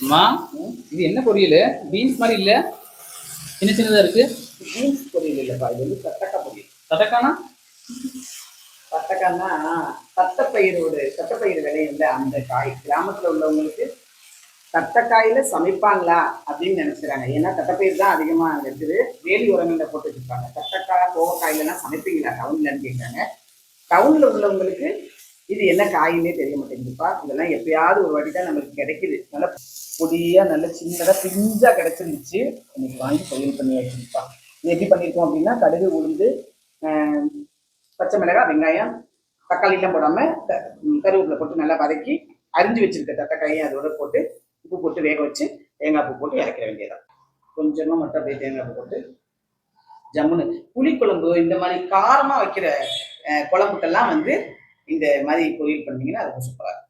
அம்மா இது என்ன பொரியல்? பீன்ஸ் மாதிரி இல்ல? சின்ன சின்னதா இருக்கு? பீன்ஸ் பொரியல் இல்லைப்பா இது வந்து தட்டக்காய் பொரியல். தட்டக்கானா தட்டக்காய்னா தட்டைப்பயிரோடு தட்டைப்பயிர் விளையும்ல அந்த காய். கிராமத்துல உள்ளவங்களுக்கு தட்டைக்காயில சமைப்பாங்களா அப்படின்னு நினைச்சுறாங்க ஏன்னா தட்டைப்பயிர் தான் அதிகமா அங்க இருக்குது. வேலி உரங்கள்ல போட்டு வச்சிருப்பாங்க தட்டைக்காய் கோவக்காயிலலாம் சமைப்பீங்களா? டவுன்லன்னு கேட்குறாங்க டவுன்ல உள்ளவங்களுக்கு இது என்ன காயின்னே தெரிய மாட்டேங்குதுப்பா. இதெல்லாம் எப்பயாவது ஒரு வாட்டி தான் நம்மளுக்கு கிடைக்குது. நல்லா பொடியா நல்ல சின்னதாக பிஞ்சா கிடைச்சிருந்துச்சு. இன்னைக்கு வாங்கி பொரியல் பண்ணி வச்சிருப்பா இது எப்படி பண்ணியிருக்கோம் அப்படின்னா கடுகு உளுந்து பச்சை மிளகாய் வெங்காயம் தக்காளிலாம் போடாமல் போடாம க- கருவேப்பிலை போட்டு நல்லா வதக்கி அரிஞ்சு வச்சிருக்க தட்டக்காயை அதோட போட்டு உப்பு போட்டு வேக வச்சு தேங்காய் பூ போட்டு இறக்கிற வேண்டியதான் கொஞ்சமா மட்டும் அப்படியே தேங்காய் பூ போட்டு ஜம்முன்னு புளிக்குழம்பு இந்த மாதிரி காரமா வைக்கிற குழம்புக்கெல்லாம் வந்து இந்த மாதிரி பொரியல் பண்ணீங்கன்னா அது சூப்பராக இருக்கும்.